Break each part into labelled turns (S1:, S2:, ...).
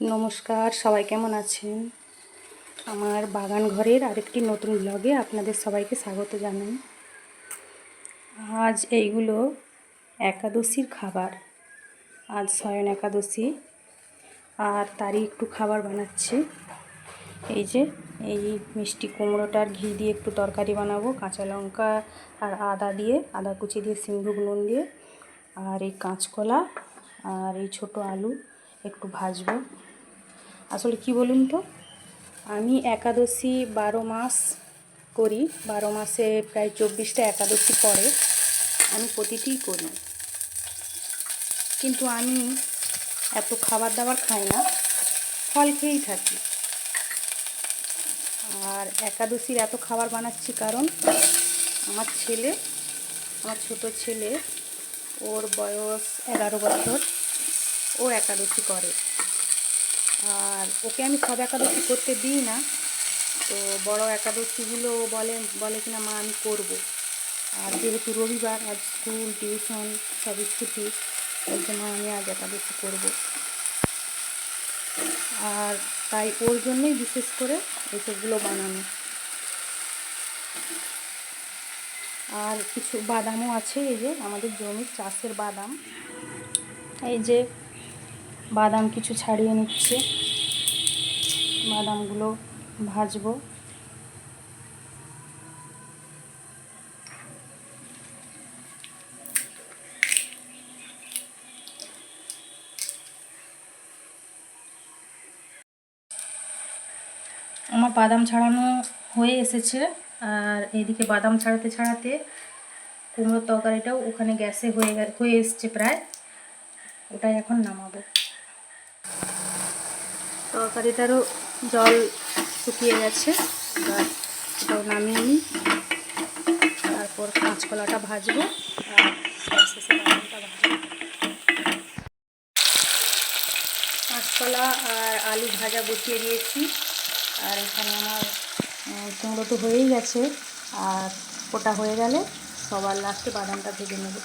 S1: নমস্কার, সবাই কেমন আছেন? আমার বাগান ঘরের আরেকটি নতুন ব্লগে আপনাদের সবাইকে স্বাগত জানাই। আজ এইগুলো একাদশীর খাবার। আজ শয়ন একাদশী, আর তারই একটু খাবার বানাচ্ছি। এই যে, এই মিষ্টি কুমড়োটার ঘি দিয়ে একটু তরকারি বানাবো, কাঁচা লঙ্কা আর আদা দিয়ে, আদা কুচি দিয়ে, সিন্ধুক নুন দিয়ে, আর এই কাঁচকলা আর এই ছোট আলু একটু ভাজবো। আসলে কি বলুন তো? আমি একাদশী বারো মাস করি। বারো মাসে প্রায় চব্বিশটা একাদশী পড়ে। আমি প্রতিটিই করি। কিন্তু আমি এত খাবার দাবার খাই না। ফল খেয়েই থাকি। আর একাদশীর এত খাবার বানাচ্ছি কারণ আমার ছেলে, আমার ছোট ছেলে, ওর বয়স এগারো বছর। ও একাদশী করে। আর ওকে আমি সব একাদশী করতে দিই না। তো বড় একাদশীগুলো বলে বলে কিনা মা আমি করব। আর যেহেতু রবিবার, আজ স্কুল, টিউশন সবই ছুটি ওই জন্য আমি আজ একাদশী করব। আর তাই ওর জন্যই বিশেষ করে এসবগুলো বানানো। আর কিছু বাদামও আছে, এই যে আমাদের জমির চাষের বাদাম। এই যে বাদাম কিছু ছাড়িয়ে নিচ্ছে। বাদামগুলো ভাজবো। আমার বাদাম ছাড়ানো হয়ে এসেছে। আর এদিকে বাদাম ছাড়াতে ছাড়াতে কুমড়োর তরকারিটাও ওখানে গ্যাসে হয়ে হয়ে এসছে প্রায়। ওটাই এখন নামাবো। তরকারিটারও জল শুকিয়ে গেছে। এবার এটাও নামিয়ে নিই। তারপর কাঁচকলাটা ভাজবো। আর কাঁচকলা আর আলু ভাজা বসিয়ে দিয়েছি। আর এখানে আমার কুমড়ো তো হয়েই গেছে। আর ওটা হয়ে গেলে সবার লাস্টে বাদামটা ভেজে নেব।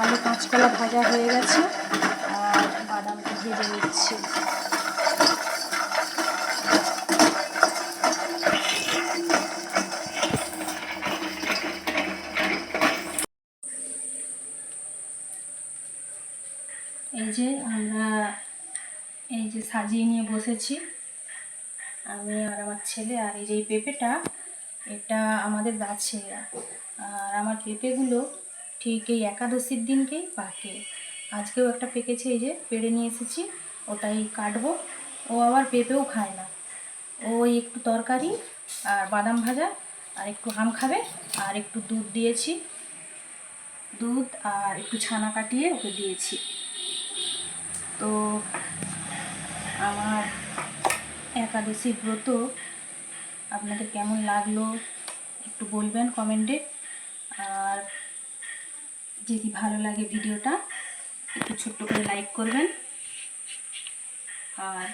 S1: আলু কাঁচকলা ভাজা হয়ে গেছে। বাদামটা ভেজে নিচ্ছি। এই যে আমরা এই যে সাজিয়ে নিয়ে বসেছি। আমি আর আমার ছেলে আর এই যে এই পেঁপেটা, এটা আমাদের গাছে। আর আমার পেঁপেগুলো ঠিক এই একাদশীর দিনকেই পাকে। আজকেও একটা পেকেছে এই যে, পেড়ে নিয়ে এসেছি, ওটাই কাটবো। ও আবার পেঁপেও খায় না। ওই একটু তরকারি আর বাদাম ভাজা আর একটু আম খাবে আর একটু দুধ দিয়েছি। দুধ আর একটু ছানা কাটিয়ে ওকে দিয়েছি। তো আমার একাদশী ব্রত আপনাদের কেমন লাগল একটু বলবেন কমেন্টে। আর যদি ভালো লাগে ভিডিওটা একটু ছোট্ট করে লাইক করবেন। আর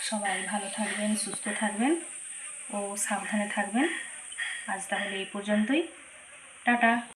S1: সবাই ভালো থাকবেন, সুস্থ থাকবেন ও সাবধানে থাকবেন। আজ তাহলে এই পর্যন্তই। টাটা।